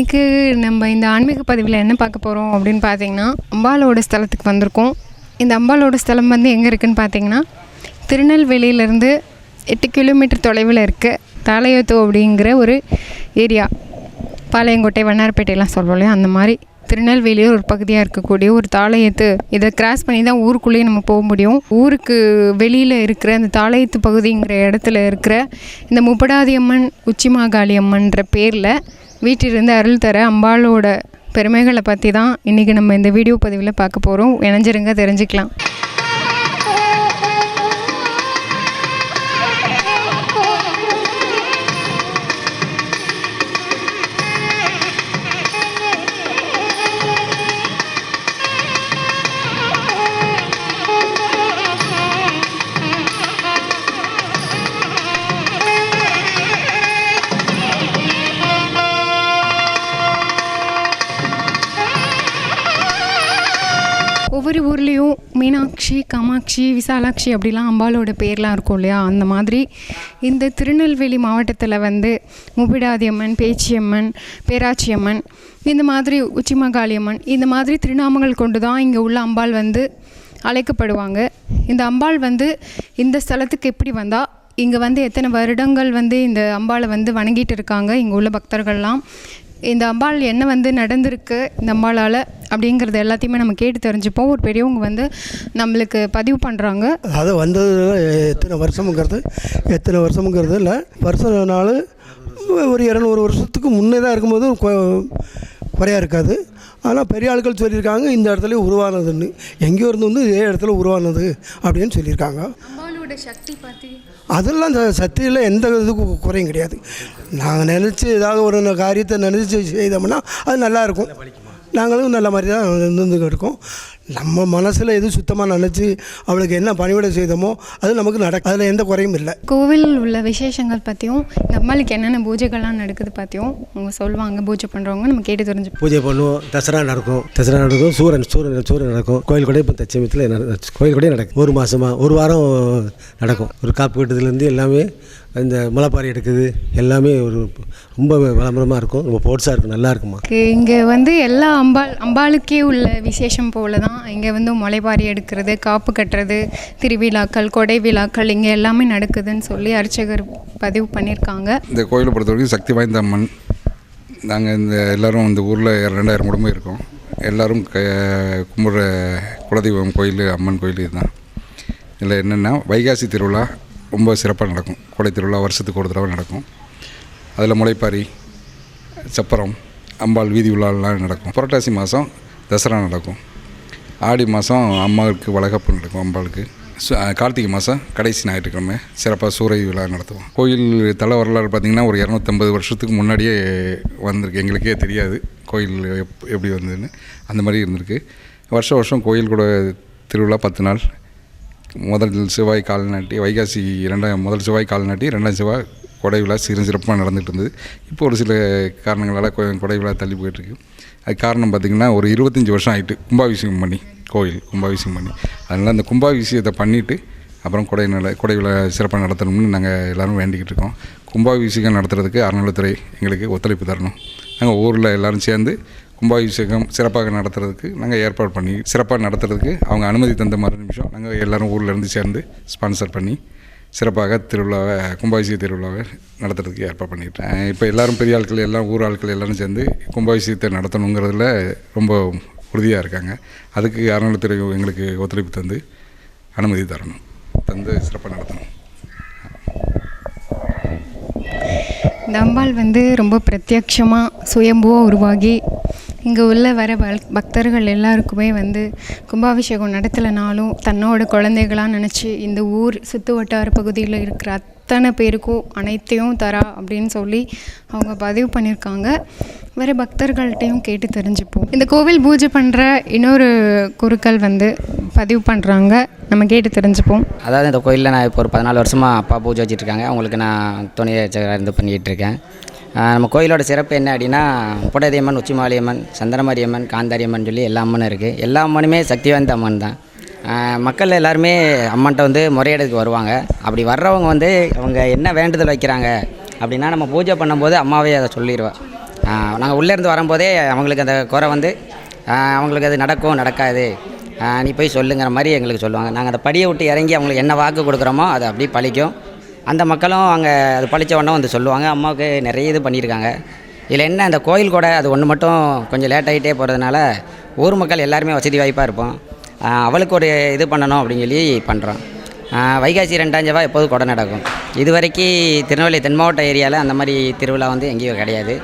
இன்றைக்கி நம்ம இந்த ஆன்மீக பதிவில் என்ன பார்க்க போகிறோம் அப்படின்னு பார்த்தீங்கன்னா அம்பாலோட ஸ்தலத்துக்கு வந்திருக்கோம். இந்த அம்பாலோட ஸ்தலம் வந்து எங்கே இருக்குன்னு பார்த்தீங்கன்னா திருநெல்வேலியிலேருந்து எட்டு கிலோமீட்டர் தொலைவில் இருக்க. தாளையத்தோ அப்படிங்கிற ஒரு ஏரியா பாளையங்கோட்டை வண்ணாரப்பேட்டையெல்லாம் சொல்லுவோம் இல்லையா? அந்த மாதிரி திருநெல்வேலியில் ஒரு பகுதியாக இருக்கக்கூடிய ஒரு தாளையத்து. இதை கிராஸ் பண்ணி தான் ஊருக்குள்ளேயே நம்ம போக முடியும். ஊருக்கு வெளியில் இருக்கிற அந்த தாளையத்து பகுதிங்கிற இடத்துல இருக்கிற இந்த முப்படாதி அம்மன் உச்சிமாகாளி அம்மன்ற பேரில் வீட்டிலிருந்து அருள் தர அம்பாளோட பெருமைகளை பற்றி தான் இன்றைக்கி நம்ம இந்த வீடியோ பதிவில் பார்க்க போகிறோம் இணைஞ்சிருங்க தெரிஞ்சுக்கலாம். மீனாட்சி காமாட்சி விசாலாட்சி அப்படிலாம் அம்பாலோட பேர்லாம் இருக்கும் இல்லையா? அந்த மாதிரி இந்த திருநெல்வேலி மாவட்டத்தில் வந்து முப்பிடாதி அம்மன் பேச்சியம்மன் பேராச்சியம்மன் இந்த மாதிரி உச்சிமகாளியம்மன் இந்த மாதிரி திருநாமங்கள் கொண்டு தான் இங்கே உள்ள அம்பாள் வந்து அழைக்கப்படுவாங்க. இந்த அம்பாள் வந்து இந்த ஸ்தலத்துக்கு எப்படி வந்தால் இங்கே வந்து எத்தனை வருடங்கள் வந்து இந்த அம்பாளை வந்து வணங்கிட்டு இருக்காங்க இங்கே உள்ள பக்தர்கள்லாம் இந்த அம்பாள் என்ன வந்து நடந்திருக்கு இந்த அம்பாளால் அப்படிங்கிறது எல்லாத்தையுமே நம்ம கேட்டு தெரிஞ்சுப்போம். ஒரு பெரியவங்க வந்து நம்மளுக்கு பதிவு பண்ணுறாங்க அது வந்தது எத்தனை வருஷமுங்கிறது எத்தனை வருஷமுங்கிறது இல்லை. வருஷ நாள் ஒரு இரநூறு வருஷத்துக்கு முன்னே தான் இருக்கும்போது கொ- குறையா இருக்காது. ஆனால் பெரிய ஆட்கள் சொல்லியிருக்காங்க இந்த இடத்துல உருவானதுன்னு. எங்கேயோ இருந்து வந்து இதே இடத்துல உருவானது அப்படின்னு சொல்லியிருக்காங்க. அம்பாளோட சக்தி பற்றி அதெல்லாம் இந்த சக்தியில் எந்த இதுக்கும் குறையும் கிடையாது. நாங்கள் நினச்சி ஏதாவது ஒரு காரியத்தை நினச்சி செய்தோம்னா அது நல்லா இருக்கும். நாங்களும் நல்ல மாதிரி தான் இருந்துக்கிட்டு இருக்கோம். நம்ம மனசில் எது சுத்தமாக நினச்சி அவளுக்கு என்ன பணிவிடை செய்தோமோ அது நமக்கு நடக்கும் அதில் எந்த குறையும் இல்லை. கோவில் உள்ள விசேஷங்கள் பற்றியும் இந்த என்னென்ன பூஜைகள்லாம் நடக்குது பற்றியும் அவங்க சொல்லுவாங்க பூஜை பண்ணுறவங்க நம்ம கேட்டு தெரிஞ்சுப்போம் பூஜை பண்ணுவோம் தசரா நடக்கும். தசரா நடக்கும் சூரன் சூரன் சூரன் நடக்கும். கோயில் கூட இப்போ தச்சமயத்தில் கோயில் கூட நடக்கும். ஒரு மாதமாக ஒரு வாரம் நடக்கும். ஒரு காப்பு கட்டுறதுலேருந்து எல்லாமே இந்த முளைப்பாரி எடுக்குது எல்லாமே ஒரு ரொம்ப விளம்பரமாக இருக்கும். ரொம்ப போட்ஸாக இருக்கும் நல்லா இருக்குமா இங்கே வந்து எல்லா அம்பாள் அம்பாளுக்கே உள்ள விசேஷம் போல தான் இங்கே வந்து முளைப்பாரி எடுக்கிறது காப்பு கட்டுறது திருவிழாக்கள் கொடை விழாக்கள் இங்கே எல்லாமே நடக்குதுன்னு சொல்லி அர்ச்சகர் பதிவு பண்ணியிருக்காங்க இந்த கோயிலை பொறுத்த வரைக்கும் சக்தி வாய்ந்த அம்மன். நாங்கள் இந்த எல்லாரும் இந்த ஊரில் ரெண்டாயிரம் குடும்பம் இருக்கோம். எல்லாரும் க கும்பிட்ற குலதெய்வம் கோயில் அம்மன் கோயில் இதுதான். இதில் என்னென்னா வைகாசி திருவிழா ரொம்ப சிறப்பாக நடக்கும். கோடை திருவிழா வருஷத்துக்கு ஒரு தடவை நடக்கும். அதில் முளைப்பாரி சப்பரம் அம்பாள் வீதி விழாலாம் நடக்கும். புரட்டாசி மாதம் தசரா நடக்கும். ஆடி மாதம் அம்மாவுக்கு வளகாப்பு நடக்கும் அம்பாளுக்கு. கார்த்திகை மாதம் கடைசி ஞாயிற்றுக்கிழமை சிறப்பாக சூறை விழா நடத்துவோம். கோயில் தலை வரலாறு பார்த்திங்கன்னா ஒரு இரநூத்தம்பது வருஷத்துக்கு முன்னாடியே வந்திருக்கு. எங்களுக்கே தெரியாது கோயில் எப் எப்படி வந்ததுன்னு. அந்த மாதிரி இருந்திருக்கு. வருஷம் வருஷம் கோயில் கூட திருவிழா பத்து நாள். முதல் செவ்வாய் கால்நாட்டி வைகாசி ரெண்டாம் முதல் செவ்வாய் கால்நாட்டி ரெண்டாம் செவ்வாய் கொடை விழா சிறு சிறப்பாக நடந்துகிட்டு இருந்தது. இப்போ ஒரு சில காரணங்களால் கொடை விழா தள்ளி போயிட்டுருக்கு. அது காரணம் பார்த்திங்கன்னா ஒரு இருபத்தஞ்சி வருஷம் ஆகிட்டு கும்பாபிஷேகம் பண்ணி கோயில் கும்பாபிஷேகம் பண்ணி. அதனால் அந்த கும்பாபிஷேகத்தை பண்ணிவிட்டு அப்புறம் கொடை நட கொடை விழா சிறப்பாக நடத்தணும்னு நாங்கள் எல்லோரும் வேண்டிக்கிட்டு இருக்கோம். கும்பாபிஷேகம் நடத்துறதுக்கு அறநிலைத்துறை எங்களுக்கு ஒத்துழைப்பு தரணும். நாங்கள் ஊரில் எல்லோரும் சேர்ந்து கும்பாபிஷேகம் சிறப்பாக நடத்துறதுக்கு நாங்கள் ஏற்பாடு பண்ணி சிறப்பாக நடத்துறதுக்கு அவங்க அனுமதி தந்த மறு நிமிஷம். நாங்கள் எல்லோரும் ஊர்லேருந்து சேர்ந்து ஸ்பான்சர் பண்ணி சிறப்பாக திருவிழாவை கும்பாபிஷேக திருவிழாவை நடத்துறதுக்கு ஏற்பாடு பண்ணிட்டேன். இப்போ எல்லாரும் பெரிய ஆட்கள் எல்லாம் ஊர் ஆட்கள் எல்லாரும் சேர்ந்து கும்பாபிஷேகத்தை நடத்தணுங்கிறதுல ரொம்ப உறுதியாக இருக்காங்க. அதுக்கு அறநிலைத்துறை எங்களுக்கு ஒத்துழைப்பு தந்து அனுமதி தரணும். தந்து சிறப்பாக நடத்தணும். இந்த அம்பாள் வந்து ரொம்ப பிரத்யக்ஷமாக சுயம்புவாக உருவாகி இங்கே உள்ள வர பக்தர்கள் எல்லாருக்குமே வந்து கும்பாபிஷேகம் நடத்தலைனாலும் தன்னோட குழந்தைகளாக நினச்சி இந்த ஊர் சுற்று வட்டார பகுதியில் இருக்கிற அத்தனை பேருக்கும் அனைத்தையும் தரா அப்படின்னு சொல்லி அவங்க பதிவு பண்ணியிருக்காங்க வேறு பக்தர்கள்ட்டையும் கேட்டு தெரிஞ்சுப்போம். இந்த கோவில் பூஜை பண்ணுற இன்னொரு குருக்கள் வந்து பதிவு பண்ணுறாங்க நம்ம கேட்டு தெரிஞ்சுப்போம். அதாவது இந்த கோயிலில் நான் இப்போ ஒரு பதினாலு வருஷமாக அப்பா பூஜை வச்சுட்டு இருக்காங்க. அவங்களுக்கு நான் துணை இது இருந்து இருக்கேன். நம்ம கோயிலோட சிறப்பு என்ன அப்படின்னா புடதியம்மன் உச்சிமாலியம்மன் சந்திரமாரியம்மன் காந்தாரியம்மன் சொல்லி எல்லா அம்மனும் இருக்குது எல்லா அம்மனுமே சக்தி வாய்ந்த அம்மன் தான். மக்கள் எல்லாருமே அம்மன்ட்ட வந்து முறையீடுக்கு வருவாங்க. அப்படி வர்றவங்க வந்து அவங்க என்ன வேண்டுதல் வைக்கிறாங்க அப்படின்னா நம்ம பூஜை பண்ணும்போது அம்மாவே அதை சொல்லிடுவேன் நாங்கள் உள்ளேருந்து வரும்போதே அவங்களுக்கு அந்த குறை வந்து அவங்களுக்கு அது நடக்கும் நடக்காது. நீ போய் சொல்லுங்கிற மாதிரி எங்களுக்கு சொல்லுவாங்க. நாங்கள் அந்த படியை விட்டு இறங்கி அவங்களுக்கு என்ன வாக்கு கொடுக்குறோமோ அது அப்படியே பழிக்கும். அந்த மக்களும் அங்கே அது பழித்த உடனே வந்து சொல்லுவாங்க அம்மாவுக்கு நிறைய இது பண்ணியிருக்காங்க. இதில் என்ன அந்த கோயில் கூட அது ஒன்று மட்டும் கொஞ்சம் லேட் ஆகிட்டே போகிறதுனால ஊர் மக்கள் எல்லாருமே வசதி வாய்ப்பாக இருப்போம். அவளுக்கு ஒரு இது பண்ணணும் அப்படின்னு சொல்லி பண்ணுறோம். வைகாசி ரெண்டாம் செவ்வாய் எப்போதும் கொடை நடக்கும். இது வரைக்கும் திருநெல்வேலி தென் மாவட்ட ஏரியாவில் அந்த மாதிரி திருவிழா வந்து எங்கேயும் கிடையாது.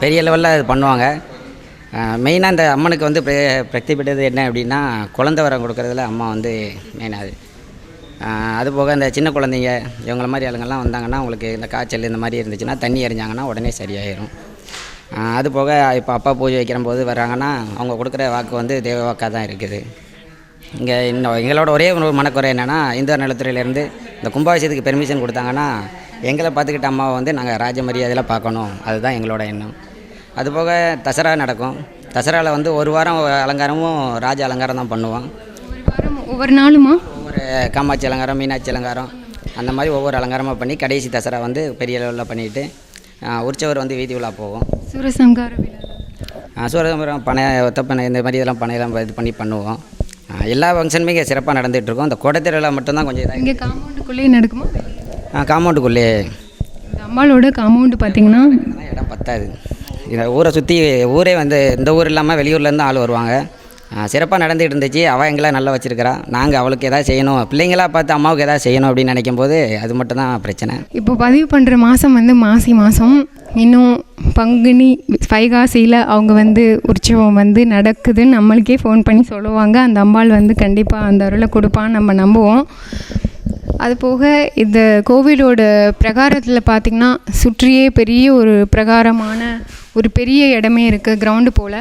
பெரிய லெவலில் அது பண்ணுவாங்க. மெயினாக இந்த அம்மனுக்கு வந்து பிர- பிரக்தி பெற்றது என்ன அப்படின்னா குழந்தை வரம் கொடுக்கறதுல அம்மா வந்து மெயினாக அது. அதுபோக அது போக இந்த சின்ன குழந்தைங்க இவங்கள மாதிரி ஆளுங்கள்லாம் வந்தாங்கன்னா அவங்களுக்கு இந்த காய்ச்சல் இந்த மாதிரி இருந்துச்சுன்னா தண்ணி எறிஞ்சாங்கன்னா உடனே சரியாயிரும். அது போக இப்போ அப்பா பூஜை வைக்கிற போது வர்றாங்கன்னா அவங்க கொடுக்குற வாக்கு வந்து தெய்வ வாக்காக தான் இருக்குது. இங்கே இன்னும் எங்களோட ஒரே ஒரு மனக்குறை என்னென்னா இந்து நலத்துறையிலேருந்து இந்த கும்பாபிஷேகத்துக்கு பெர்மிஷன் கொடுத்தாங்கன்னா எங்களை பார்த்துக்கிட்ட அம்மாவை வந்து நாங்கள் ராஜ மரியாதையில் பார்க்கணும். அதுதான் எங்களோட எண்ணம். அதுபோக தசரா நடக்கும். தசராவில் வந்து ஒரு வாரம் அலங்காரமும் ராஜ அலங்காரம் தான் பண்ணுவோம். ஒவ்வொரு நாளுமா? ஒவ்வொரு காமாட்சி அலங்காரம் மீனாட்சி அலங்காரம் அந்த மாதிரி ஒவ்வொரு அலங்காரமாக பண்ணி கடைசி தசரா வந்து பெரிய லெவலில் பண்ணிவிட்டு உற்சவர் வந்து வீதி உலா போவோம் சூரசம்கார விழா. சூரதம்பரம் பனை ஒத்தப்பனை இந்த மாதிரி இதெல்லாம் பனையெல்லாம் இது பண்ணி பண்ணுவோம். ஆ, எல்லா ஃபங்க்ஷனுமே இங்கே சிறப்பாக நடந்துகிட்ருக்கோம் இந்த கொடை திருவிழா மட்டும்தான் கொஞ்சம் இதாக இங்கே காம்பவுண்டுக்குள்ளேயே நடக்குமா? காம்பவுண்டுக்குள்ளே. இந்த அம்பாளோட காம்பவுண்டு பார்த்தீங்கன்னா இடம் பத்தாது. இந்த ஊரை சுற்றி ஊரே வந்து இந்த ஊர் இல்லாமல் வெளியூர்லேருந்து ஆள் வருவாங்க. சிறப்பாக நடந்துகிட்டு இருந்துச்சு. அவள் எங்களை நல்லா வச்சுருக்கிறா. நாங்கள் அவளுக்கு எதாவது செய்யணும். பிள்ளைங்களா பார்த்து அம்மாவுக்கு எதாவது செய்யணும் அப்படின்னு நினைக்கும் போது அது மட்டும் தான் பிரச்சனை. இப்போ பதிவு பண்ணுற மாதம் வந்து மாசி மாதம் இன்னும் பங்குனி வைகாசியில் அவங்க வந்து உற்சவம் வந்து நடக்குதுன்னு நம்மளுக்கே ஃபோன் பண்ணி சொல்லுவாங்க. அந்த அம்பாள் வந்து கண்டிப்பாக அந்த அருளை கொடுப்பான்னு நம்ம நம்புவோம். அது போக இந்த கோவிலோட பிரகாரத்தில் பார்த்திங்கன்னா சுற்றியே பெரிய ஒரு பிரகாரமான ஒரு பெரிய இடமே இருக்குது கிரவுண்டு போல்.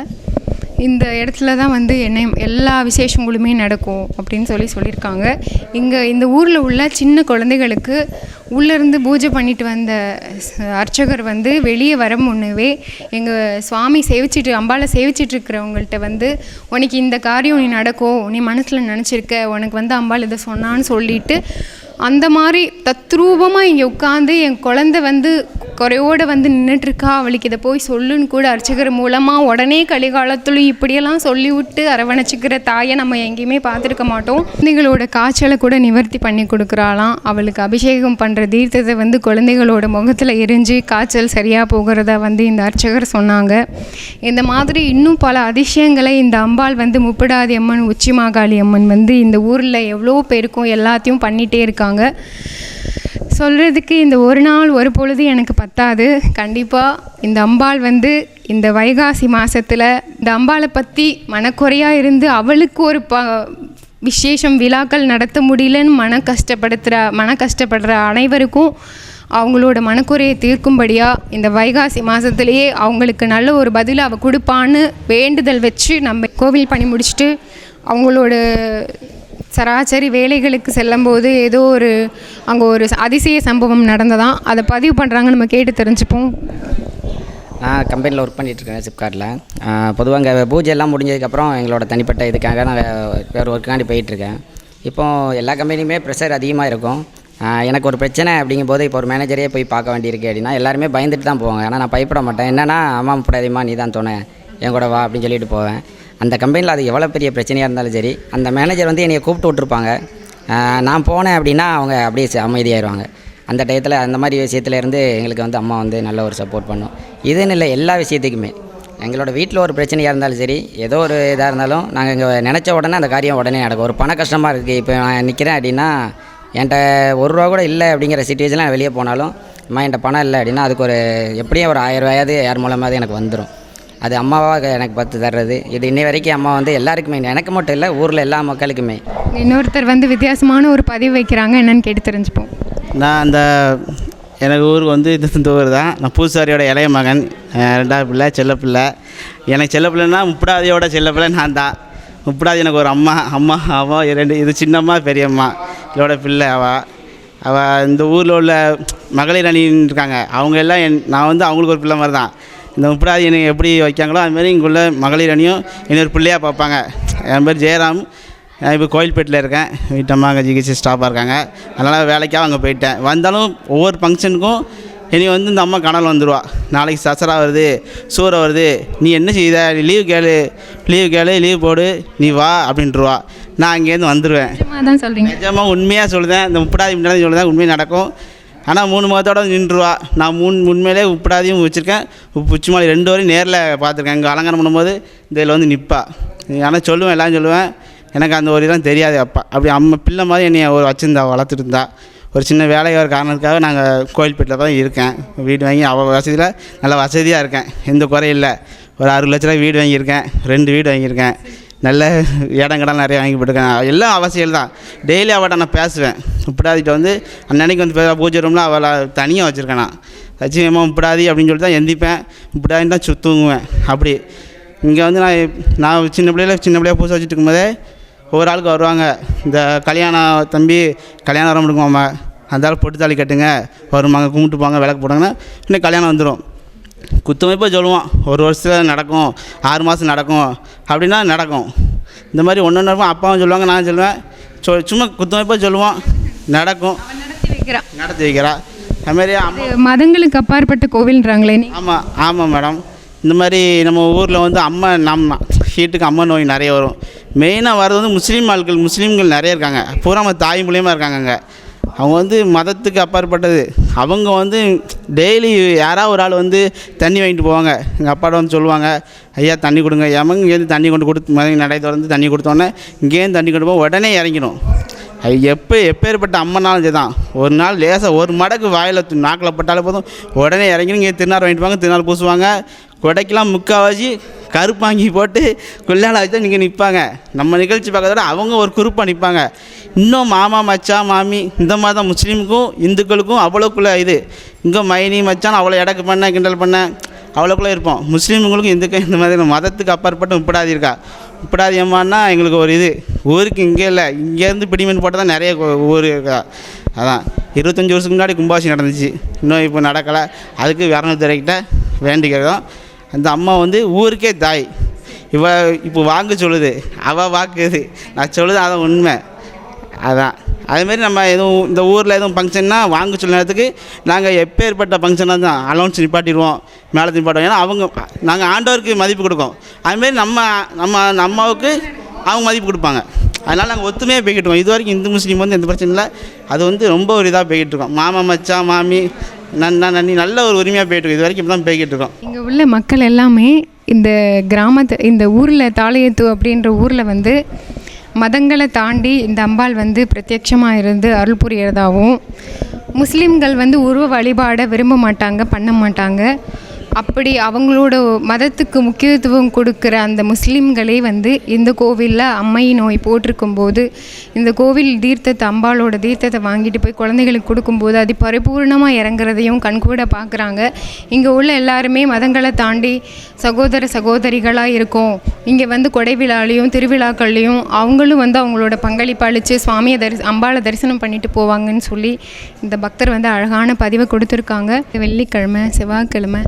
இந்த இடத்துல தான் வந்து என்ன எல்லா விசேஷங்களுமே நடக்கும் அப்படின்னு சொல்லி சொல்லியிருக்காங்க. இங்கே இந்த ஊரில் உள்ள சின்ன குழந்தைகளுக்கு உள்ளேருந்து பூஜை பண்ணிட்டு வந்த அர்ச்சகர் வந்து வெளியே வர முன்னவே எங்கள் சுவாமி சேவிச்சிட்டு அம்பாளை சேவிச்சிட்டு இருக்கிறவங்கள்ட்ட வந்து உனக்கு இந்த காரியம் நீ நடக்கும் நீ மனசில் நினச்சிருக்க உனக்கு வந்து அம்பாள் இதை சொன்னான்னு சொல்லிட்டு அந்த மாதிரி தத்ரூபமாக இங்கே உட்காந்து என் குழந்தை வந்து குறையோடு வந்து நின்றுட்டுருக்கா அவளுக்கு இதை போய் சொல்லுன்னு கூட அர்ச்சகர் மூலமாக உடனே கலிகாலத்துலையும் இப்படியெல்லாம் சொல்லிவிட்டு அரவணைச்சிக்கிற தாயை நம்ம எங்கேயுமே பார்த்துருக்க மாட்டோம். குழந்தைகளோட காய்ச்சலை கூட நிவர்த்தி பண்ணி கொடுக்குறாளாம். அவளுக்கு அபிஷேகம் பண்ணுற தீர்த்தத்தை வந்து குழந்தைகளோட முகத்தில் எரிஞ்சு காய்ச்சல் சரியாக போகிறதா வந்து இந்த அர்ச்சகர் சொன்னாங்க. இந்த மாதிரி இன்னும் பல அதிசயங்களை இந்த அம்பாள் வந்து முப்பிடாதி அம்மன் உச்சி மாகாளி அம்மன் வந்து இந்த ஊரில் எவ்வளோ பேருக்கும் எல்லாத்தையும் பண்ணிகிட்டே இருக்காங்க. சொல்கிறதுக்கு இந்த ஒரு நாள் ஒரு பொழுது எனக்கு பத்தாது. கண்டிப்பாக இந்த அம்பாள் வந்து இந்த வைகாசி மாதத்தில் இந்த அம்பாளை பற்றி மனக்குறையாக இருந்து அவளுக்கு ஒரு ப விசேஷம் விழாக்கள் நடத்த முடியலன்னு மன கஷ்டப்படுத்துகிற மன கஷ்டப்படுற அனைவருக்கும் அவங்களோட மனக்குறையை தீர்க்கும்படியாக இந்த வைகாசி மாதத்துலேயே அவங்களுக்கு நல்ல ஒரு பதில் அவள் கொடுப்பான்னு வேண்டுதல் வச்சு நம்ம கோவில் பண்ணி முடிச்சுட்டு அவங்களோட சராசரி வேலைகளுக்கு செல்லும்போது ஏதோ ஒரு அங்கே ஒரு அதிசய சம்பவம் நடந்ததான் அதை பதிவு பண்ணுறாங்க நம்ம கேட்டு தெரிஞ்சுப்போம். நான் கம்பெனியில் ஒர்க் பண்ணிகிட்ருக்கேன் சிப்கார்ட்டில் பொதுவாக அங்கே பூஜை எல்லாம் முடிஞ்சதுக்கப்புறம் எங்களோட தனிப்பட்ட இதுக்காக நான் வேறு வேறு ஒர்க்காண்டி போயிட்டுருக்கேன். இப்போ எல்லா கம்பெனியுமே ப்ரெஷர் அதிகமாக இருக்கும். எனக்கு ஒரு பிரச்சனை அப்படிங்கும்போது இப்போ ஒரு மேனேஜரே போய் பார்க்க வேண்டியிருக்கு அப்படின்னா எல்லாருமே பயந்துட்டு தான் போவாங்க. ஆனால் நான் பயப்பட மாட்டேன். என்னென்னா அம்மா முப்படாதீமா நீ தான் தோணை. என் கூட வா அப்படின்னு சொல்லிட்டு போவேன். அந்த கம்பெனியில் அது எவ்வளோ பெரிய பிரச்சனையாக இருந்தாலும் சரி அந்த மேனேஜர் வந்து என்னை கூப்பிட்டு விட்ருப்பாங்க நான் போனேன் அப்படின்னா அவங்க அப்படியே அமைதியாயிருவாங்க. அந்த டயத்தில் அந்த மாதிரி விஷயத்துலேருந்து எங்களுக்கு வந்து அம்மா வந்து நல்ல ஒரு சப்போர்ட் பண்ணும். இதுன்னு இல்லை எல்லா விஷயத்துக்குமே. எங்களோட வீட்டில் ஒரு பிரச்சனையாக இருந்தாலும் சரி ஏதோ ஒரு இதாக இருந்தாலும் நாங்கள் இங்கே நினச்ச உடனே அந்த காரியம் உடனே நடக்கும். ஒரு பண கஷ்டமாக இருக்குது இப்போ நான் நிற்கிறேன் அப்படின்னா என்கிட்ட ஒரு ரூபா கூட இல்லை அப்படிங்கிற சுச்சுவேஷனில் வெளியே போனாலும் அம்மா என்கிட்ட பணம் இல்லை அப்படின்னா அதுக்கு ஒரு எப்படியும் ஒரு ஆயிரம் ரூபாயாவது யார் மூலமாவது எனக்கு வந்துடும் அது அம்மாவாக எனக்கு பத்து தர்றது. இது இன்னை வரைக்கும் அம்மா வந்து எல்லாருக்குமே எனக்கு மட்டும் இல்லை ஊரில் எல்லா மக்களுக்குமே. இன்னொருத்தர் வந்து வித்தியாசமான ஒரு பதிவு வைக்கிறாங்க என்னன்னு கேட்டு தெரிஞ்சுப்போம். நான் அந்த எனக்கு ஊருக்கு வந்து இது இந்த ஊர் தான். நான் பூசாரியோட இளைய மகன் ரெண்டாவது பிள்ளை செல்ல பிள்ளை. எனக்கு செல்ல பிள்ளைன்னா முப்படாதியோட செல்ல பிள்ளை நான் தான். முப்படாதி எனக்கு ஒரு அம்மா அம்மா அவன் ரெண்டு இது சின்னம்மா பெரியம்மா. இதோட பிள்ளை அவள் அவள் இந்த ஊரில் உள்ள மகளிர் அணின்னு இருக்காங்க. அவங்க எல்லாம் என் நான் வந்து அவங்களுக்கு ஒரு பிள்ளை மாதிரி தான். இந்த முப்படாதி என்னை எப்படி வைக்காங்களோ அதுமாரி இங்கே உள்ள மகளிர் அணியும் இன்னொரு பிள்ளையாக பார்ப்பாங்க. என் பேர் ஜெயராம். நான் இப்போ கோயில்பேட்டில் இருக்கேன். வீட்டம்மா அங்கே ஜிஹெச் ஸ்டாஃபாக இருக்காங்க. அதனால் வேலைக்காக அங்கே போயிட்டேன். வந்தாலும் ஒவ்வொரு ஃபங்க்ஷனுக்கும் இனி வந்து இந்த அம்மா கனல் வந்துடுவா நாளைக்கு சசரா வருது சூறை வருது. நீ என்ன செய்த? லீவ் கேளு. லீவ் கேளு லீவ் போடு. நீ வா அப்படின்ட்டுருவா நான் அங்கேருந்து வந்துடுவேன் நிஜமாக உண்மையாக சொல்லுதேன் இந்த முப்படாதி முன்னாடி சொல்லுதேன் உண்மையாக நடக்கும். ஆனால் மூணு மாதத்தோட நின்றுவா. நான் மூணு உண்மையிலே உப்படாதையும் வச்சுருக்கேன். உப்பு உச்சிமாலி ரெண்டு வரையும் நேரில் பார்த்துருக்கேன். இங்கே அலங்காரம் பண்ணும்போது இதில் வந்து நிற்பா ஆனால் சொல்லுவேன் எல்லாம் சொல்லுவேன். எனக்கு அந்த ஒரு இதெல்லாம் தெரியாது அப்பா. அப்படி அம்மா பிள்ளை மாதிரி என்னை ஒரு வச்சுருந்தா வளர்த்துட்டு இருந்தா. ஒரு சின்ன வேலை ஒரு காரணத்துக்காக நாங்கள் கோயில்பேட்டில் தான் இருக்கேன். வீடு வாங்கி அவள் வசதியில் நல்ல வசதியாக இருக்கேன். எந்த குறையும் இல்லை. ஒரு அறுபது லட்ச ரூபா வீடு வாங்கியிருக்கேன். ரெண்டு வீடு வாங்கியிருக்கேன். நல்ல இடம் நிறைய வாங்கி போட்டுருக்கேன் எல்லாம் அவசியம் தான். டெய்லி அவட்ட நான் பேசுவேன். இப்படாதிட்ட வந்து அன்னன்னைக்கு வந்து பூஜை ரூமில் அவளை தனியாக வச்சுருக்கேன். நான் லட்சுமியம்மா இப்படாதி அப்படின்னு சொல்லிட்டு தான் எந்திப்பேன். இப்படாதின்னு தான் சுற்றுங்குவேன் அப்படி. இங்கே வந்து நான் நான் சின்ன பிள்ளையில சின்ன பிள்ளையா பூசை வச்சுட்டு இருக்கும்போதே ஒவ்வொரு ஆளுக்கு வருவாங்க. இந்த கல்யாணம் தம்பி கல்யாணம் வர முடியுமாம்மா அந்த ஆள் பொட்டு தாலி கட்டுங்க. வருவாங்க கும்பிட்டு போங்க விளக்கு போடுங்கன்னா இன்னும் கல்யாணம் வந்துடும் குத்துமைப்பாக சொல்லுவோம் ஒரு வருஷத்தில் நடக்கும் ஆறு மாதம் நடக்கும் அப்படின்னா நடக்கும். இந்த மாதிரி ஒன்று ஒன்று அப்பாவும் சொல்லுவாங்க நான் சொல்லுவேன். சொ சும்மா குத்துமைப்பாக சொல்லுவோம் நடக்கும். நடத்தி வைக்கிறா. இது மதங்களுக்கு அப்பாற்பட்ட கோவில்ன்றாங்களே ஆமாம் ஆமாம் மேடம். இந்த மாதிரி நம்ம ஊரில் வந்து அம்மா நம்ம ஹீட்டுக்கு அம்மா நோய் நிறைய வரும். மெயினாக வர்றது வந்து முஸ்லீம் ஆட்கள் முஸ்லீம்கள் நிறைய இருக்காங்க. பூரா நம்ம தாய் மூலியமாக இருக்காங்க அங்கே அவங்க வந்து மதத்துக்கு அப்பாற்பட்டது. அவங்க வந்து டெய்லி யாராவது ஒரு ஆள் வந்து தண்ணி வாங்கிட்டு போவாங்க. எங்கள் அப்பாட்ட வந்து சொல்லுவாங்க ஐயா தண்ணி கொடுங்க. எமங்க இங்கேருந்து தண்ணி கொண்டு கொடுத்து மதியம் நடை திறந்து தண்ணி கொடுத்தோன்னே இங்கேருந்து தண்ணி கொண்டு போக உடனே இறங்கிடும். அது எப்போ எப்பேற்பட்ட அம்மனாலும் சரி தான் ஒரு நாள் லேசாக ஒரு மடக்கு வாயில் நாக்கில் பட்டாலே போதும். உடனே இறங்கி இங்கே திருநாள் வாங்கிட்டு வாங்க திருநாள் பூசுவாங்க. கொடைக்கெலாம் முக்கால்வாசி கருப்பாங்கி போட்டு கொள்ளால வச்சு நீங்கள் நிற்பாங்க நம்ம நிகழ்ச்சி பார்க்கறதோட அவங்க ஒரு குரூப்பாக நிற்பாங்க இன்னும் மாமா மச்சான் மாமி இந்த மாதிரி தான் முஸ்லீமுக்கும் இந்துக்களுக்கும் அவ்வளோக்குள்ள இது. இங்கே மைனி மச்சான் அவ்வளோ இடக்கு பண்ண கிண்டல் பண்ண அவ்வளோக்குள்ளே இருப்போம். முஸ்லீம்களுக்கும் இந்துக்கும் இந்த மாதிரி மதத்துக்கு அப்பாற்பட்டு இப்படாது இருக்கா? இப்படாது அம்மான்னா எங்களுக்கு ஒரு இது. ஊருக்கு இங்கே இல்லை. இங்கேருந்து பிடிமீன் போட்டால் தான் நிறைய ஊர் இருக்கா? அதான். இருபத்தஞ்சி வருஷத்துக்கு முன்னாடி கும்பாசி நடந்துச்சு. இன்னும் இப்போ நடக்கலை. அதுக்கு விரணத்துறைக்கிட்ட வேண்டிக்கிறோம். அந்த அம்மா வந்து ஊருக்கே தாய். இவ இப்போ வாங்க சொல்லுது. அவள் வாக்குது நான் சொல்லுது அதான் உண்மை. அதான். அதேமாரி நம்ம எதுவும் இந்த ஊரில் எதுவும் ஃபங்க்ஷன்னா வாங்க சொல்ல நேரத்துக்கு நாங்கள் எப்பேற்பட்ட ஃபங்க்ஷனாக தான் அலௌன்ஸ் நிப்பாட்டிடுவோம் மேலே நிப்பாட்டுவோம். ஏன்னா அவங்க நாங்கள் ஆண்டவருக்கு மதிப்பு கொடுக்கோம். அதுமாரி நம்ம நம்ம நம்ம அம்மாவுக்கு அவங்க மதிப்பு கொடுப்பாங்க. அதனால் நாங்கள் ஒத்துமையாக போய்கிட்டு இருக்கோம். இது வரைக்கும் இந்து முஸ்லீம் வந்து எந்த பிரச்சனையும் இல்லை. அது வந்து ரொம்ப ஒரு இதாக போய்கிட்டு இருக்கோம். மாமா மச்சான் மாமி நன்னா நன்னி நல்ல ஒரு உரிமையாக போயிட்டு இருக்கோம். இது வரைக்கும் தான் போய்கிட்டு இருக்கோம். இங்கே உள்ள மக்கள் எல்லாமே இந்த கிராமத்து இந்த ஊரில் தாளையத்து அப்படின்ற ஊரில் வந்து மதங்களை தாண்டி இந்த அம்பாள் வந்து பிரத்யட்சமாக இருந்து அருள் புரியறதாகவும் முஸ்லீம்கள் வந்து உருவ வழிபாடை விரும்ப மாட்டாங்க பண்ண மாட்டாங்க. அப்படி அவங்களோட மதத்துக்கு முக்கியத்துவம் கொடுக்குற அந்த முஸ்லீம்களே வந்து இந்த கோவிலில் அம்மை நோய் போட்டிருக்கும்போது இந்த கோவில் தீர்த்தத்தை அம்பாளோட தீர்த்தத்தை வாங்கிட்டு போய் குழந்தைகளுக்கு கொடுக்கும்போது அது பரிபூர்ணமாக இறங்குறதையும் கண்கூட பார்க்குறாங்க இங்கே உள்ள எல்லாருமே மதங்களை தாண்டி சகோதர சகோதரிகளாக இருக்கும். இங்கே வந்து கொடை விழாலையும் திருவிழாக்கள்லையும் அவங்களும் வந்து அவங்களோட பங்களிப்பு அளித்து சுவாமியை தரி அம்பாளை தரிசனம் பண்ணிட்டு போவாங்கன்னு சொல்லி இந்த பக்தர் வந்து அழகான பதிவை கொடுத்துருக்காங்க. வெள்ளிக்கிழமை செவ்வாய்க்கிழமை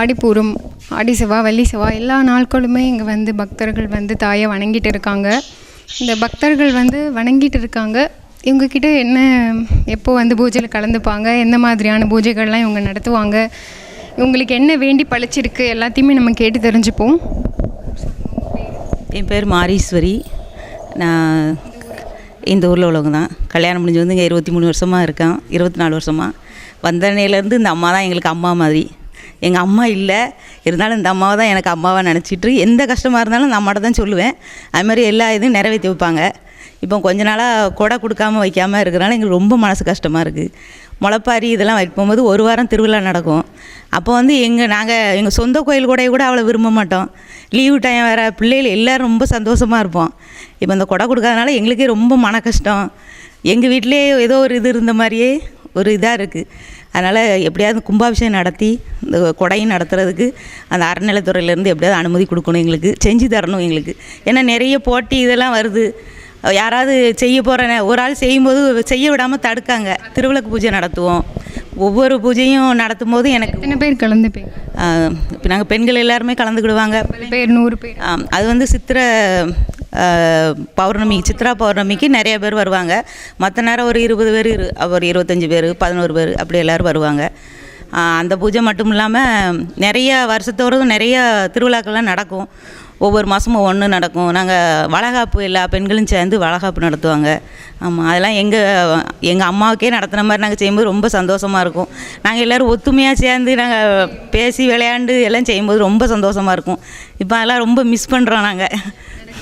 ஆடிப்பூரம் ஆடி செவ்வாய் வள்ளி செவ்வாய் எல்லா நாட்களுமே இங்கே வந்து பக்தர்கள் வந்து தாயை வணங்கிட்டு இருக்காங்க. இந்த பக்தர்கள் வந்து வணங்கிட்டு இருக்காங்க. இவங்கக்கிட்ட என்ன எப்போ வந்து பூஜையில் கலந்துப்பாங்க எந்த மாதிரியான பூஜைகள்லாம் இவங்க நடத்துவாங்க இவங்களுக்கு என்ன வேண்டி பழிச்சிருக்கு எல்லாத்தையுமே நம்ம கேட்டு தெரிஞ்சுப்போம். என் பேர் மாரீஸ்வரி. நான் இந்த ஊரில் உள்ளவங்க தான். கல்யாணம் முடிஞ்சு வந்து இங்கே இருபத்தி மூணு வருஷமாக இருக்கேன். இருபத்தி நாலு வருஷமாக வந்தனையிலேருந்து இந்த அம்மா தான் எங்களுக்கு அம்மா மாதிரி. எங்கள் அம்மா இல்லை. இருந்தாலும் இந்த அம்மாவை தான் எனக்கு அம்மாவாக நினச்சிட்டு எந்த கஷ்டமாக இருந்தாலும் நான் அம்மாட்ட தான் சொல்லுவேன். அது மாதிரி எல்லா இதுவும் நிறைவேற்றி வைப்பாங்க. இப்போ கொஞ்ச நாளாக கொடை கொடுக்காம வைக்காமல் இருக்கிறனால எங்களுக்கு ரொம்ப மனசு கஷ்டமாக இருக்குது முளைப்பாரி இதெல்லாம் வைக்கும்போது ஒரு வாரம் திருவிழா நடக்கும். அப்போ வந்து எங்கள் நாங்கள் எங்கள் சொந்த கோயில் கூட கூட அவ்வளோ விரும்ப மாட்டோம். லீவு டைம் வேறு பிள்ளைகள் எல்லோரும் ரொம்ப சந்தோஷமாக இருப்போம். இப்போ இந்த கொடை கொடுக்காதனால எங்களுக்கே ரொம்ப மன கஷ்டம். எங்கள் வீட்டிலே ஏதோ ஒரு இது இருந்த மாதிரியே ஒரு இதாக இருக்குது அதனால் எப்படியாவது கும்பாபிஷேகம் நடத்தி இந்த கொடையும் நடத்துறதுக்கு அந்த அறநிலைத்துறையிலேருந்து எப்படியாவது அனுமதி கொடுக்கணும் எங்களுக்கு செஞ்சு தரணும் எங்களுக்கு. ஏன்னா நிறைய போட்டி இதெல்லாம் வருது. யாராவது செய்ய போகிற ஒரு ஆள் செய்யும்போது செய்ய விடாமல் தடுக்காங்க. திருவிளக்கு பூஜை நடத்துவோம். ஒவ்வொரு பூஜையும் நடத்தும் போது எனக்கு எத்தனை பேர் கலந்து இப்போ நாங்கள் பெண்கள் எல்லாருமே கலந்துக்கிடுவாங்க. பேர் நூறு பேர். அது வந்து சித்திரை பௌர்ணமி சித்ரா பௌர்ணமிக்கு நிறைய பேர் வருவாங்க. மற்ற நேரம் ஒரு இருபது பேர் இரு ஒரு இருபத்தஞ்சி பேர் பதினோரு பேர் அப்படி எல்லோரும் வருவாங்க. அந்த பூஜை மட்டும் இல்லாமல் நிறைய வருஷத்தோறும் நிறைய திருவிழாக்கள்லாம் நடக்கும். ஒவ்வொரு மாதமும் ஒன்று நடக்கும். நாங்கள் வளகாப்பு எல்லா பெண்களும் சேர்ந்து வளகாப்பு நடத்துவாங்க. ஆமாம் அதெல்லாம் எங்கள் எங்கள் அம்மாவுக்கே நடத்துன மாதிரி நாங்கள் செய்யும்போது ரொம்ப சந்தோஷமாக இருக்கும். நாங்கள் எல்லோரும் ஒத்துமையாக சேர்ந்து நாங்கள் பேசி விளையாண்டு எல்லாம் செய்யும்போது ரொம்ப சந்தோஷமாக இருக்கும். இப்போ அதெல்லாம் ரொம்ப மிஸ் பண்ணுறோம் நாங்கள்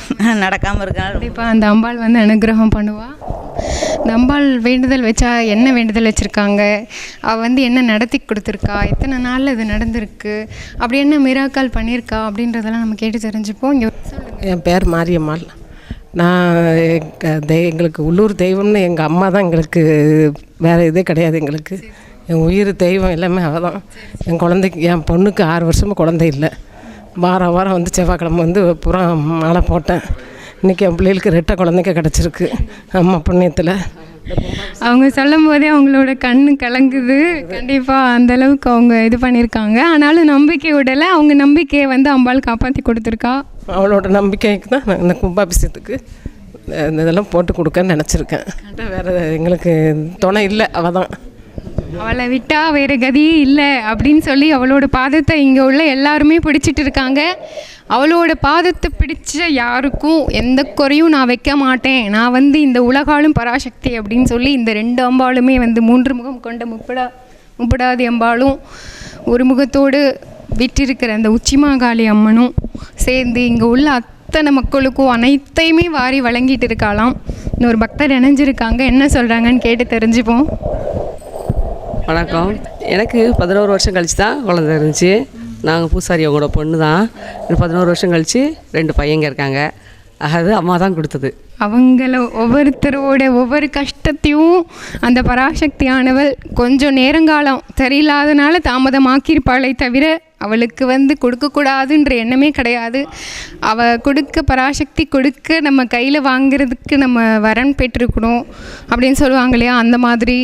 நடக்காமல் இருக்கா கண்டிப்பாக அந்த அம்பாள் வந்து அனுகிரகம் பண்ணுவா. இந்த அம்பாள் வேண்டுதல் வச்சா என்ன வேண்டுதல் வச்சுருக்காங்க? அவள் வந்து என்ன நடத்தி கொடுத்துருக்கா? எத்தனை நாளில் இது நடந்திருக்கு? அப்படி என்ன மிராக்கால் பண்ணியிருக்கா? அப்படின்றதெல்லாம் நம்ம கேட்டு தெரிஞ்சுப்போம். இங்கே என் பேர் மாரியம்மாள். நான் தெய் எங்களுக்கு உள்ளூர் தெய்வம்னு எங்கள் அம்மா தான் எங்களுக்கு வேறு இதே கிடையாது எங்களுக்கு. என் உயிர் தெய்வம் எல்லாமே அவள் தான் என் குழந்தைக்கு என் பொண்ணுக்கு ஆறு வருஷமாக குழந்தை இல்லை. வாரம் வாரம் வந்து செவ்வாய்க்கிழமை வந்து புறா மாலை போட்டேன். இன்றைக்கி என் பிள்ளைகளுக்கு ரெட்டை குழந்தைங்க கிடச்சிருக்கு. அம்மா புண்ணியத்தில். அவங்க சொல்லும் போதே அவங்களோட கண்ணு கலங்குது. கண்டிப்பாக அந்த அளவுக்கு அவங்க இது பண்ணியிருக்காங்க. ஆனாலும் நம்பிக்கை விடலை. அவங்க நம்பிக்கையை வந்து அம்பாள் காப்பாற்றி கொடுத்துருக்கா. அவளோட நம்பிக்கைக்கு தான் நான் இந்த கும்பாபிஷேகத்துக்கு இந்த இதெல்லாம் போட்டு கொடுக்கன்னு நினச்சிருக்கேன். வேறு எங்களுக்கு துணை இல்லை அவள் தான் அவளை விட்டால் வேறு கதியே இல்லை அப்படின்னு சொல்லி அவளோட பாதத்தை இங்கே உள்ள எல்லாருமே பிடிச்சிட்டு இருக்காங்க. அவளோட பாதத்தை பிடிச்ச யாருக்கும் எந்த குறையும் நான் வைக்க மாட்டேன். நான் வந்து இந்த உலகாலும் பராசக்தி அப்படின்னு சொல்லி இந்த ரெண்டு அம்பாளுமே வந்து மூன்று முகம் கொண்ட முப்படா முப்படாதி அம்பாளும் ஒரு முகத்தோடு விட்டிருக்கிற அந்த உச்சிமாகாளி அம்மனும் சேர்ந்து இங்கே உள்ள அத்தனை மக்களுக்கும் அனைத்தையுமே வாரி வழங்கிட்டு இருக்காளாம். இன்னொரு பக்தர் இணைஞ்சிருக்காங்க. என்ன சொல்கிறாங்கன்னு கேட்டு தெரிஞ்சுப்போம். வணக்கம். எனக்கு பதினோரு வருஷம் கழிச்சு தான் குழந்தை இருந்துச்சு. நாங்கள் பூசாரி அவங்களோட பொண்ணு தான். பதினோரு வருஷம் கழித்து ரெண்டு பையங்க இருக்காங்க. அது அம்மா தான் கொடுத்தது. அவங்கள ஒவ்வொருத்தரோட ஒவ்வொரு கஷ்டத்தையும் அந்த பராசக்தியானவள் கொஞ்சம் நேரங்காலம் சரியில்லாதனால தாமதமாக்கியிருப்பாளே தவிர அவளுக்கு வந்து கொடுக்கக்கூடாதுன்ற எண்ணமே கிடையாது. அவள் கொடுக்க பராசக்தி கொடுக்க நம்ம கையில் வாங்குறதுக்கு நம்ம வரன் பெற்றிருக்கணும் அப்படின்னு சொல்லுவாங்க இல்லையா? அந்த மாதிரி.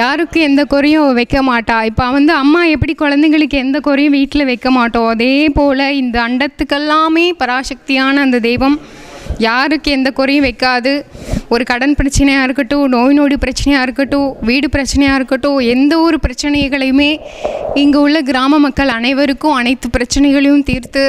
யாருக்கும் எந்த குறையும் வைக்க மாட்டா. இப்போ வந்து அம்மா எப்படி குழந்தைங்களுக்கு எந்த குறையும் வீட்டில் வைக்க மாட்டோம் அதே போல் இந்த அண்டத்துக்கெல்லாமே பராசக்தியான அந்த தெய்வம். யாருக்கு எந்த குறையும் வைக்காது. ஒரு கடன் பிரச்சனையாக இருக்கட்டும் நோய் நொடி பிரச்சனையாக இருக்கட்டும் வீடு பிரச்சனையாக இருக்கட்டும் எந்த ஒரு பிரச்சனைகளையுமே இங்கே உள்ள கிராம மக்கள் அனைவருக்கும் அனைத்து பிரச்சனைகளையும் தீர்த்து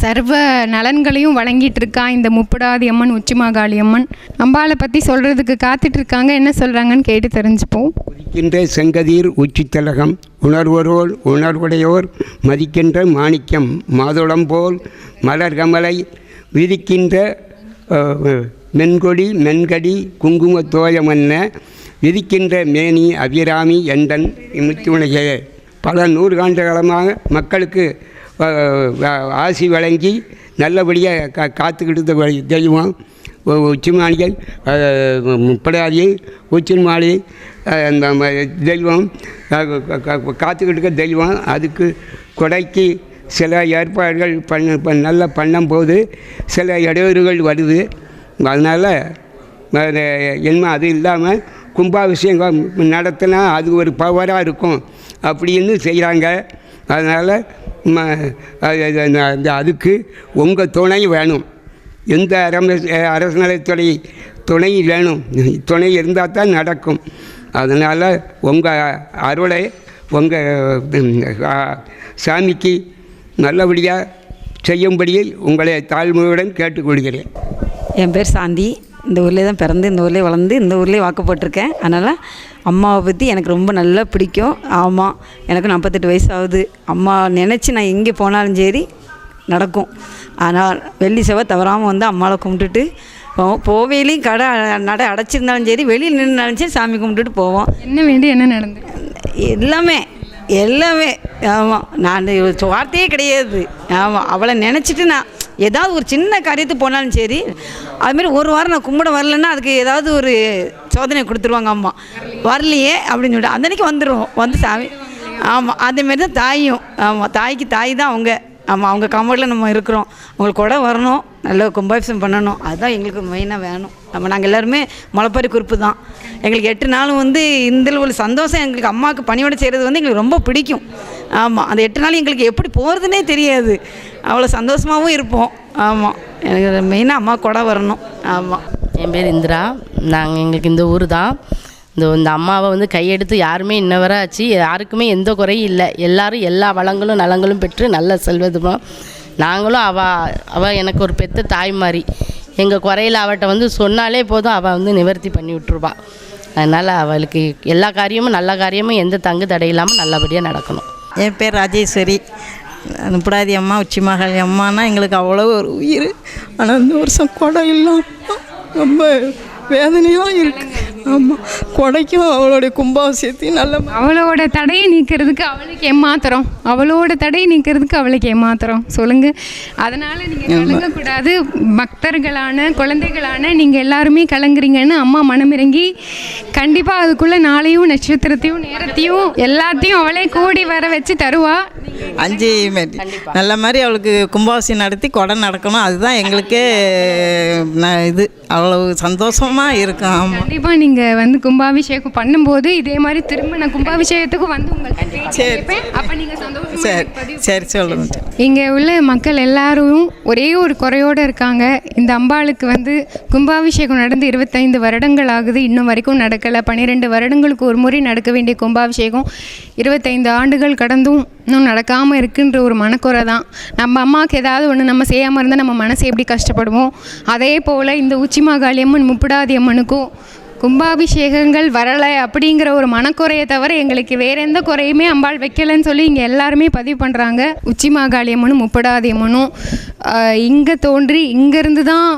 சர்வ நலன்களையும் வழங்கிட்டு இருக்கா இந்த முப்படாதி அம்மன் உச்சிமாகாளி அம்மன். அம்பாளை பற்றி சொல்கிறதுக்கு காத்துட்டு இருக்காங்க. என்ன சொல்கிறாங்கன்னு கேட்டு தெரிஞ்சுப்போம். மதிக்கின்ற செங்கதிர் உச்சித்தலகம் உணர்வரோர் உணர்வுடையோர் மதிக்கின்ற மாணிக்கம் மாதுளம் போல் மலர் கமலை விதிக்கின்ற மென்கொடி மென்கடி குங்கும தோயமன்ன விதிக்கின்ற மேனி அபிராமி எண்டன் முத்துணையே பல நூறு காலமாக மக்களுக்கு ஆசி வழங்கி நல்லபடியாக கா காத்துக்கிட்டு இருந்த தெய்வம் உ- உச்சிமாளிகள் முப்படாதி உச்சிமாளி அந்த தெய்வம் காத்துக்கிட்டு தெய்வம். அதுக்கு கொடைக்கு சில ஏற்பாடுகள் பண்ண நல்லா பண்ணும்போது சில இடையூறுகள் வருது. அதனால் என்ன அது இல்லாமல் கும்பாபிஷேகம் நடத்தினா அது ஒரு பவராக இருக்கும். அப்படின்னு செய்கிறாங்க அதனால் அதுக்கு உங்கள் துணை வேணும். எந்த அரச அரசநலத்துறை துணை வேணும். துணை இருந்தால் தான் நடக்கும். அதனால் உங்கள் அருளை உங்கள் சாமிக்கு நல்லபடியாக செய்யும்படி உங்களை தாழ்மையுடன் கேட்டுக்கொள்கிறேன். என் பேர் சாந்தி. இந்த ஊர்லேயே தான் பிறந்து இந்த ஊர்லேயே வளர்ந்து இந்த ஊர்லேயே வாக்கப்பட்டிருக்கேன் அதனால் அம்மாவை பற்றி எனக்கு ரொம்ப நல்லா பிடிக்கும். ஆமாம் எனக்கு நாற்பத்தெட்டு வயசு ஆகுது அம்மா நினச்சி நான் எங்கே போனாலும் சரி நடக்கும். ஆனால் வெள்ளி செவ்வாய் தவறாமல் வந்து அம்மாவை கும்பிட்டுட்டு போவோம் போவேலையும் கடை நடை அடைச்சிருந்தாலும் சரி வெளியில் நின்றுனாலும் சரி சாமி கும்பிட்டுட்டு போவோம். என்ன வேண்டி என்ன நடந்தது எல்லாமே எல்லாமே. ஆமாம் நான் வார்த்தையே கிடையாது. ஆமாம் அவளை நினச்சிட்டு நான் ஏதாவது ஒரு சின்ன காரியத்துக்கு போனாலும் சரி அதுமாரி ஒரு வாரம் நான் கும்பிட வரலன்னா அதுக்கு ஏதாவது ஒரு சோதனை கொடுத்துருவாங்க அம்மா. வரலையே அப்படின்னு சொல்லிட்டு அந்தன்னைக்கு வந்துடுவோம் வந்து சாமி ஆமாம் அதேமாரி தான் தாயும். ஆமாம் தாய்க்கு தாய் தான் அவங்க. ஆமாம் அவங்க கம்ஃபர்ட்டில் நம்ம இருக்கிறோம். அவங்களுக்கு கூட வரணும் நல்ல கும்பாபிஷம் பண்ணணும். அதுதான் எங்களுக்கு மெயினாக வேணும். நம்ம நாங்கள் எல்லாருமே முளைப்பாரி குறிப்பு தான். எங்களுக்கு எட்டு நாளும் வந்து இந்த ஒரு சந்தோஷம் எங்களுக்கு அம்மாவுக்கு பணியோட செய்கிறது வந்து எங்களுக்கு ரொம்ப பிடிக்கும். ஆமாம் அந்த எட்டு நாள் எங்களுக்கு எப்படி போகிறதுனே தெரியாது. அவ்வளோ சந்தோஷமாகவும் இருப்போம். ஆமாம் எனக்கு மெயினாக அம்மா கூட வரணும். ஆமாம் என் பேர் இந்திரா. நாங்கள் எங்களுக்கு இந்த ஊர் தான். இந்த இந்த அம்மாவை வந்து கையெடுத்து யாருமே இன்ன வர ஆச்சு யாருக்குமே எந்த குறையும் இல்லை. எல்லாரும் எல்லா வளங்களும் நலங்களும் பெற்று நல்ல செல்வதுமா. நாங்களும் அவ அவள் எனக்கு ஒரு பெத்த தாய் மாதிரி எங்கள் குறையில் அவட்ட வந்து சொன்னாலே போதும் அவள் வந்து நிவர்த்தி பண்ணி விட்ருவா அதனால் அவளுக்கு எல்லா காரியமும் நல்ல காரியமும் எந்த தங்கு தடை இல்லாமல் நல்லபடியாக நடக்கணும். என் பேர் ராஜேஸ்வரி. முப்படாதி அம்மா உச்சி மகள் அம்மானா எங்களுக்கு அவ்வளோ ஒரு உயிர். ஆனால் இந்த வருஷம் கூட இல்லாமல் ரொம்ப வேதனையாக இருக்கு. ஆமாம் கொடைக்கும் அவளுடைய கும்பாபிஷேகத்தையும் நல்ல அவளோட தடையை நீக்கிறதுக்கு அவளுக்கு ஏமாத்திரம் அவளோட தடையை நீக்கிறதுக்கு அவளுக்கு ஏமாத்திரம் சொல்லுங்க. அதனால நீங்க கலங்கக்கூடாது. பக்தர்களான குழந்தைகளான நீங்க எல்லாருமே கலங்குறீங்கன்னு அம்மா மனமிறங்கி கண்டிப்பா அதுக்குள்ள நாளையும் நட்சத்திரத்தையும் நேரத்தையும் எல்லாத்தையும் அவளே கூடி வர வச்சு தருவா. அஞ்சு மாரி நல்ல மாதிரி அவளுக்கு கும்பாபிஷேகம் நடத்தி கொடை நடக்கணும். அதுதான் எங்களுக்கே ந- இது. அவ்வளவு சந்தோஷமாக இருக்கும். ஆமாம் கண்டிப்பா நீங்க வந்து கும்பாபிஷேகம் பண்ணும்போது இதே மாதிரி திரும்ப நான் கும்பாபிஷேகத்துக்கு வந்து உங்களுக்கு சரி. அப்ப நீங்க சந்தோஷமா சரி. சரி சொல்லுங்க. இங்கே உள்ள மக்கள் எல்லாரும் ஒரே ஒரு குறையோடு இருக்காங்க. இந்த அம்பாளுக்கு வந்து கும்பாபிஷேகம் நடந்து இருபத்தைந்து வருடங்கள் ஆகுது. இன்னும் வரைக்கும் நடக்கலை. பன்னிரெண்டு வருடங்களுக்கு ஒரு முறை நடக்க வேண்டிய கும்பாபிஷேகம் இருபத்தைந்து ஆண்டுகள் கடந்தும் இன்னும் நடக்காமல் இருக்குன்ற ஒரு மனக்குறை தான். நம்ம அம்மாவுக்கு ஏதாவது ஒன்று நம்ம செய்யாமல் இருந்தால் நம்ம மனசு எப்படி கஷ்டப்படுவோம்? அதே போல் இந்த உச்சிமாகாளி அம்மன் முப்புடாதி அம்மனுக்கும் கும்பாபிஷேகங்கள் வரலை அப்படிங்கிற ஒரு மனக்குறையை தவிர எங்களுக்கு வேற எந்த குறையுமே அம்பாள் வைக்கலைன்னு சொல்லி இங்கே எல்லாருமே பதிவு பண்ணுறாங்க உச்சி மாகாளி அம்மனும் முப்படாதி அம்மனும் இங்கே தோன்றி இங்கேருந்து தான்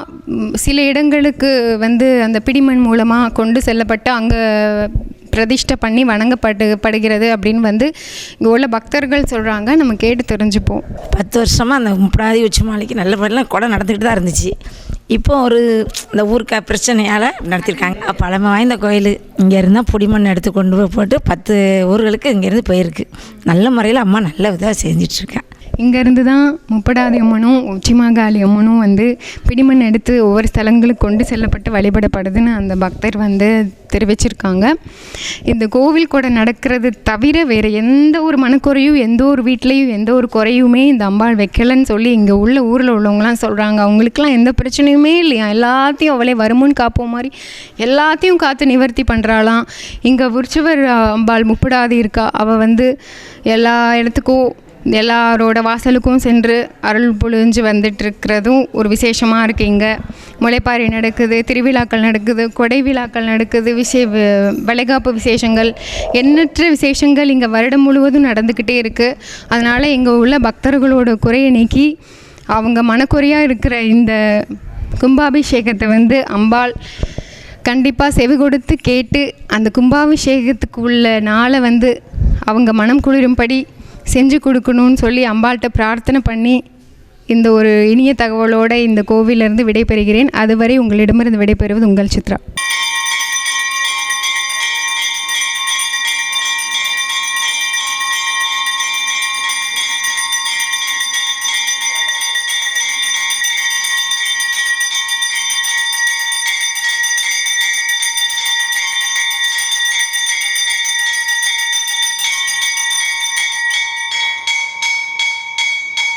சில இடங்களுக்கு வந்து அந்த பிடிமண் மூலமாக கொண்டு செல்லப்பட்டு அங்கே பிரதிஷ்டை பண்ணி வணங்கப்பட்டு படுகிறது அப்படின்னு வந்து இங்கே உள்ள பக்தர்கள் சொல்கிறாங்க நம்ம கேட்டு தெரிஞ்சுப்போம். பத்து வருஷமாக அந்த முப்படாதி உச்ச மாலைக்கு நல்லபடியாக கொடை நடந்துக்கிட்டு தான் இருந்துச்சு. இப்போ ஒரு இந்த ஊருக்கு பிரச்சனையால் நடத்தியிருக்காங்க பழமை வாய்ந்த கோயில். இங்கே இருந்தால் புடிமண் எடுத்து கொண்டு போய் போட்டு பத்து ஊர்களுக்கு இங்கேருந்து போயிருக்கு. நல்ல முறையில் அம்மா நல்ல இதாக செஞ்சிட்ருக்கேன் இங்கேருந்து தான் முப்படாதி அம்மனும் உச்சிமாகாளி அம்மனும் வந்து பிடிமண் எடுத்து ஒவ்வொரு ஸ்தலங்களுக்கு கொண்டு செல்லப்பட்டு வழிபடப்படுதுன்னு அந்த பக்தர் வந்து தெரிவிச்சிருக்காங்க. இந்த கோவில் கூட நடக்கிறது தவிர வேறு எந்த ஒரு மனக்குறையும் எந்த ஒரு வீட்லேயும் எந்த ஒரு குறையுமே இந்த அம்பாள் வைக்கலைன்னு சொல்லி இங்கே உள்ள ஊரில் உள்ளவங்களாம் சொல்கிறாங்க அவங்களுக்குலாம் எந்த பிரச்சனையுமே இல்லையா? எல்லாத்தையும் அவளே வருமுன் காப்போம் மாதிரி எல்லாத்தையும் காத்து நிவர்த்தி பண்ணுறாளாம் இங்கே உற்சவர் அம்பாள் முப்படாதி இருக்கா? அவள் வந்து எல்லா இடத்துக்கும் எல்லாரோட வாசலுக்கும் சென்று அருள் பொழிஞ்சு வந்துட்டுருக்கிறதும் ஒரு விசேஷமாக இருக்குது இங்கே. முளைப்பாறை நடக்குது திருவிழாக்கள் நடக்குது கொடை விழாக்கள் நடக்குது விசே வளைகாப்பு விசேஷங்கள். எண்ணற்ற விசேஷங்கள் இங்கே வருடம் முழுவதும் நடந்துக்கிட்டே இருக்குது அதனால் இங்கே உள்ள பக்தர்களோட குறையை நீக்கி அவங்க மனக்குறையாக இருக்கிற இந்த கும்பாபிஷேகத்தை வந்து அம்பாள் கண்டிப்பாக செவி கொடுத்து கேட்டு அந்த கும்பாபிஷேகத்துக்கு உள்ள நாளை வந்து அவங்க மனம் குளிரும்படி செஞ்சு கொடுக்கணும்னு சொல்லி அம்பாள்கிட்ட பிரார்த்தனை பண்ணி இந்த ஒரு இனிய தகவலோடு இந்த கோவிலிருந்து விடைபெறுகிறேன். அதுவரை உங்களிடமிருந்து விடைபெறுவது உங்கள் சித்ரா.